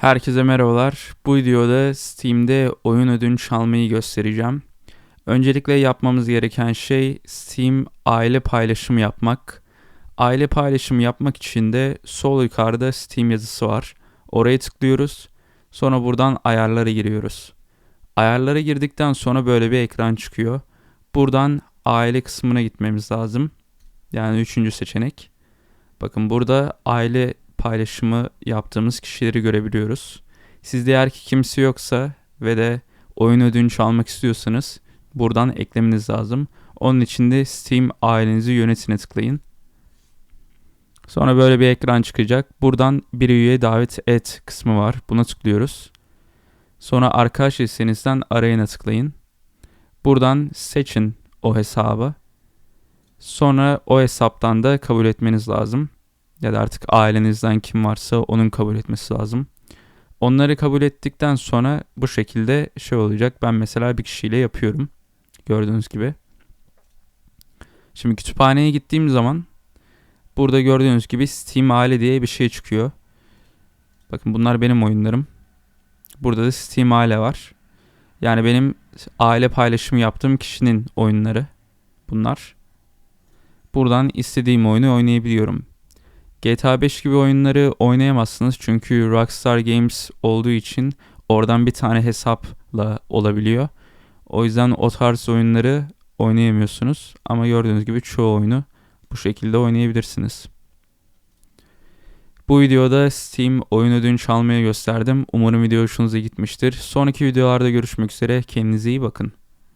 Herkese merhabalar. Bu videoda Steam'de oyun ödünç almayı göstereceğim. Öncelikle yapmamız gereken şey Steam aile paylaşımı yapmak. Aile paylaşımı yapmak için de sol yukarıda Steam yazısı var. Oraya tıklıyoruz. Sonra buradan ayarlara giriyoruz. Ayarlara girdikten sonra böyle bir ekran çıkıyor. Buradan aile kısmına gitmemiz lazım. Yani üçüncü seçenek. Bakın burada aile paylaşımı yaptığımız kişileri görebiliyoruz. Sizde eğer ki kimse yoksa ve de oyun ödünç almak istiyorsanız buradan eklemeniz lazım. Onun için de Steam ailenizi yönetine tıklayın. Sonra böyle bir ekran çıkacak. Buradan bir üye davet et kısmı var. Buna tıklıyoruz. Sonra arkadaş listenizden arayına tıklayın. Buradan seçin o hesabı. Sonra o hesaptan da kabul etmeniz lazım ya da artık ailenizden kim varsa onun kabul etmesi lazım. Onları kabul ettikten sonra bu şekilde şey olacak. Ben mesela bir kişiyle yapıyorum. Gördüğünüz gibi. Şimdi kütüphaneye gittiğim zaman burada gördüğünüz gibi Steam aile diye bir şey çıkıyor. Bakın bunlar benim oyunlarım. Burada da Steam aile var. Yani benim aile paylaşımı yaptığım kişinin oyunları bunlar. Buradan istediğim oyunu oynayabiliyorum. GTA 5 gibi oyunları oynayamazsınız çünkü Rockstar Games olduğu için oradan bir tane hesapla olabiliyor. O yüzden o tarz oyunları oynayamıyorsunuz ama gördüğünüz gibi çoğu oyunu bu şekilde oynayabilirsiniz. Bu videoda Steam oyun ödünç almaya gösterdim. Umarım video hoşunuza gitmiştir. Sonraki videolarda görüşmek üzere. Kendinize iyi bakın.